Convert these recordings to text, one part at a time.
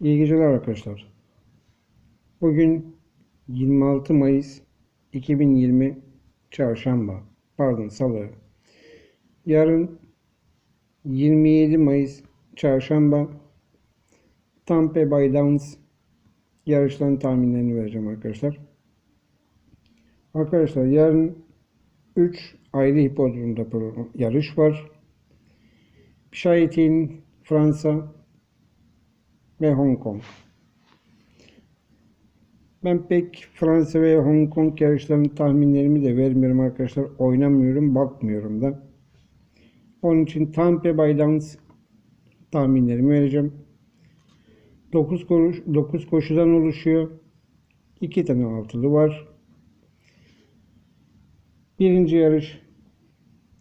İyi geceler arkadaşlar. Bugün 26 Mayıs 2020 Çarşamba. Pardon Salı. Yarın 27 Mayıs Çarşamba Tampa Bay Downs yarışların tahminlerini vereceğim arkadaşlar. Arkadaşlar yarın 3 ayrı hipodromda yarış var. Şahitin Fransa ve Hong Kong. Ben pek Fransa ve Hong Kong yarışlarının tahminlerimi de vermiyorum arkadaşlar. Oynamıyorum, bakmıyorum da. Onun için Tampa Bay Downs tahminlerimi vereceğim. 9 koşu, 9 koşudan oluşuyor. 2 tane altılı var. Birinci yarış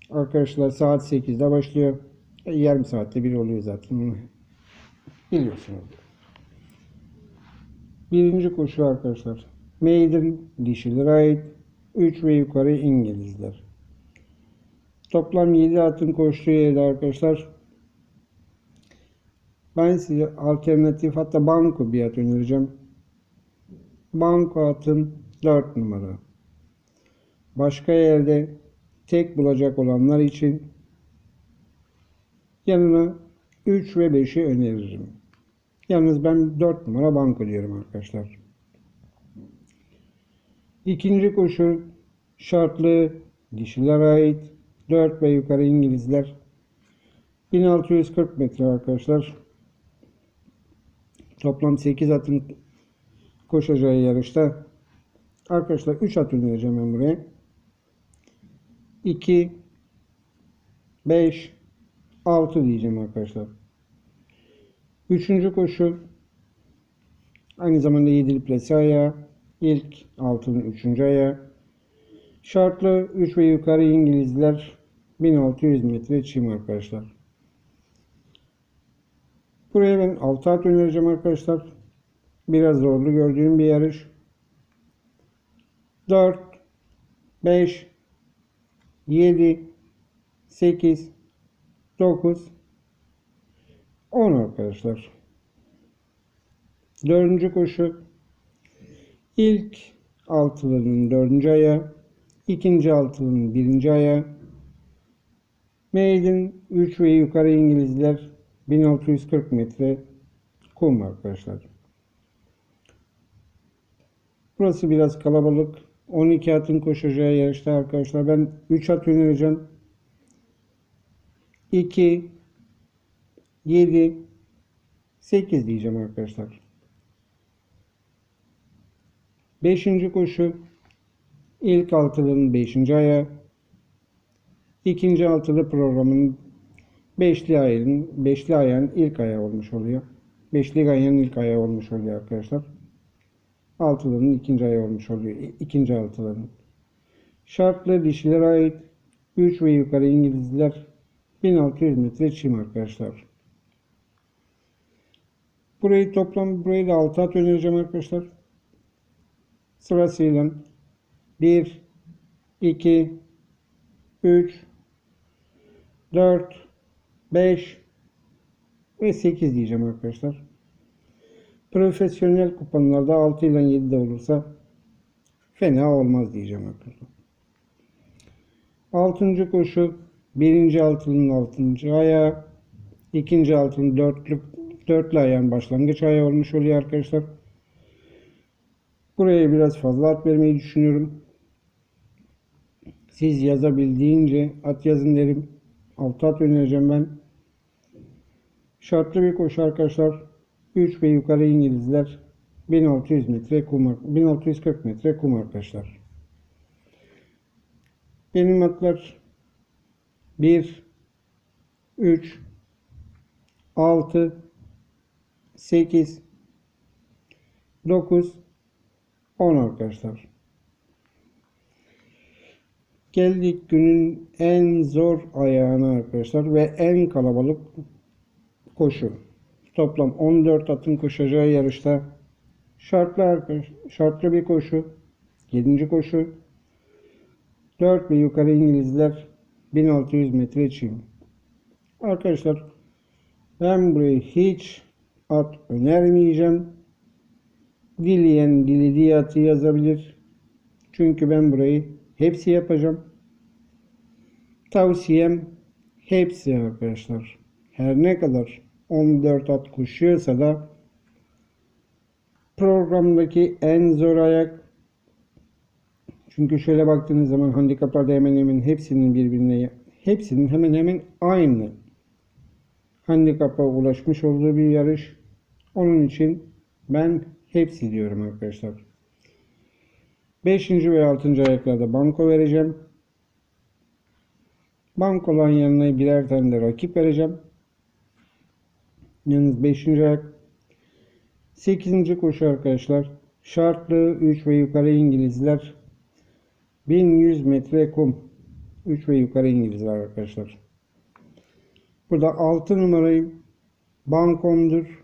arkadaşlar saat 8'de başlıyor. E, Yarım saatte bir oluyor zaten onu biliyorsunuz. Birinci koşu arkadaşlar. Maiden dişilere ait 3 ve yukarı İngilizler. Toplam 7 atın koştuğu yerde arkadaşlar. Ben size alternatif hatta banko bir at önereceğim. Banko atın 4 numara. Başka yerde tek bulacak olanlar için yanına 3 ve 5'i öneririm. Yalnız ben 4 numara banko diyorum arkadaşlar. İkinci koşu şartlı dişilere ait 4 ve yukarı İngilizler 1640 metre arkadaşlar. Toplam 8 atın koşacağı yarışta arkadaşlar 3 at önereceğim ben buraya. 2 5 6 diyeceğim arkadaşlar. Üçüncü koşu aynı zamanda yedili plase ayağı. İlk altının üçüncü ayağı. Şartlı 3 ve yukarı İngilizler 1600 metre çim arkadaşlar. Buraya ben 6 at önereceğim arkadaşlar. Biraz zorlu gördüğüm bir yarış. 4 5 7 8 9 10 arkadaşlar. Dördüncü koşu. İlk altılının dördüncü ayağı. ikinci altılının birinci ayağı. Maiden 3 ve yukarı İngilizler 1640 metre kum arkadaşlar. Burası biraz kalabalık. 12 atın koşacağı yarışta arkadaşlar. Ben 3 at önereceğim. 2 7 8 diyeceğim arkadaşlar. Beşinci koşu ilk altılının beşinci ayağı. ikinci altılı programın beşli ayın beşli ayağın ilk ayağı olmuş oluyor. Beşli ayağın ilk ayağı olmuş oluyor arkadaşlar. Altılının ikinci ayağı olmuş oluyor. İkinci altılının. Şartlı dişilere ait 3 ve yukarı İngilizler 1600 metre çim arkadaşlar. Burayı toplam burayı da 6 at önereceğim arkadaşlar. Sırasıyla 1 2 3 4 5 ve 8 diyeceğim arkadaşlar. Profesyonel kuponlarda 6 ile 7 de olursa fena olmaz diyeceğim arkadaşlar. Altıncı koşu birinci altının altıncı ayağı, ikinci altının dörtlü, dörtlü ayağın başlangıç ayağı olmuş oluyor arkadaşlar. Buraya biraz fazla at vermeyi düşünüyorum. Siz yazabildiğince at yazın derim. Altı at önereceğim ben. Şartlı bir koşu arkadaşlar. 3 ve yukarı İngilizler 1600 metre kum, 1640 metre kum arkadaşlar. Benim atlar 1 3 6 8 9 10 arkadaşlar. Geldik günün en zor ayağına arkadaşlar ve en kalabalık koşu. Toplam 14 atın koşacağı yarışta şartlı arkadaş, şartlı bir koşu. 7. koşu. 4 ve yukarı İngilizler 1600 metre çim. Arkadaşlar ben burayı hiç at önermeyeceğim. Dileyen dilediği atı yazabilir. Çünkü ben burayı hepsi yapacağım. Tavsiyem hepsi arkadaşlar. Her ne kadar 14 at koşuyorsa da programdaki en zor ayak çünkü şöyle baktığınız zaman handikaplarda hemen hemen hepsinin birbirine hepsinin hemen hemen aynı handikapa ulaşmış olduğu bir yarış. Onun için ben hepsi diyorum arkadaşlar. 5. ve 6. ayaklarda banko vereceğim. Bank olan yanına birer tane de rakip vereceğim. Yalnız 5. ayak 8. koşu arkadaşlar. Şartlı 3 ve yukarı İngilizler 1100 metre kum 3 ve yukarı İngilizler arkadaşlar. Burada 6 numarayı bankomdur.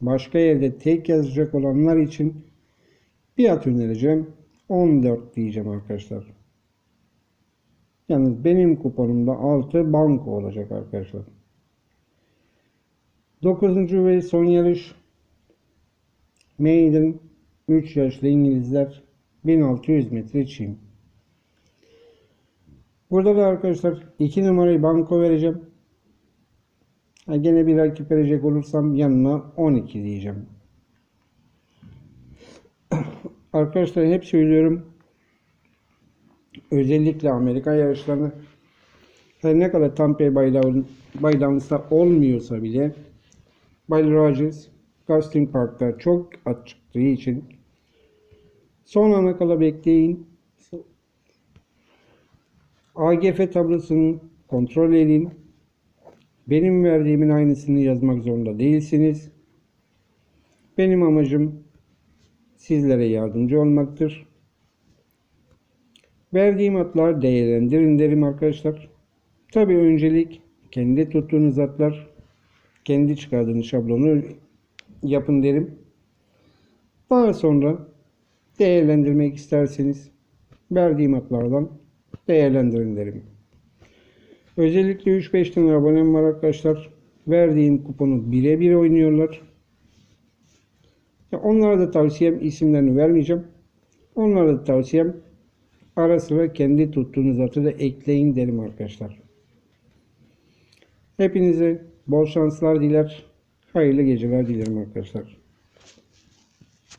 Başka yerde tek yazacak olanlar için bir at önereceğim. 14 diyeceğim arkadaşlar. Yalnız benim kuponumda 6 banko olacak arkadaşlar. 9. ve son yarış Maiden 3 yaşlı İngilizler 1600 metre çim. Burada da arkadaşlar 2 numarayı banko vereceğim. Ha, gene bir rakip verecek olursam yanına 12 diyeceğim. Arkadaşlar hep söylüyorum. Özellikle Amerika yarışlarını her ne kadar Tampa Bay Baydanlı'sa olmuyorsa bile Bay Rogers Casting Park'ta çok at çıktığı için son ana kala bekleyin. AGF tablosunu kontrol edin. Benim verdiğimin aynısını yazmak zorunda değilsiniz. Benim amacım sizlere yardımcı olmaktır. Verdiğim atlar değerlendirin derim arkadaşlar. Tabi öncelik kendi tuttuğunuz atlar, kendi çıkardığınız şablonu yapın derim. Daha sonra değerlendirmek isterseniz verdiğim atlardan değerlendirin derim. Özellikle 3-5 tane abonem var arkadaşlar. Verdiğim kuponu birebir oynuyorlar. Onlara da tavsiyem isimlerini vermeyeceğim. Onlara da tavsiyem ara sıra kendi tuttuğunuz atı da ekleyin derim arkadaşlar. Hepinize bol şanslar diler. Hayırlı geceler dilerim arkadaşlar.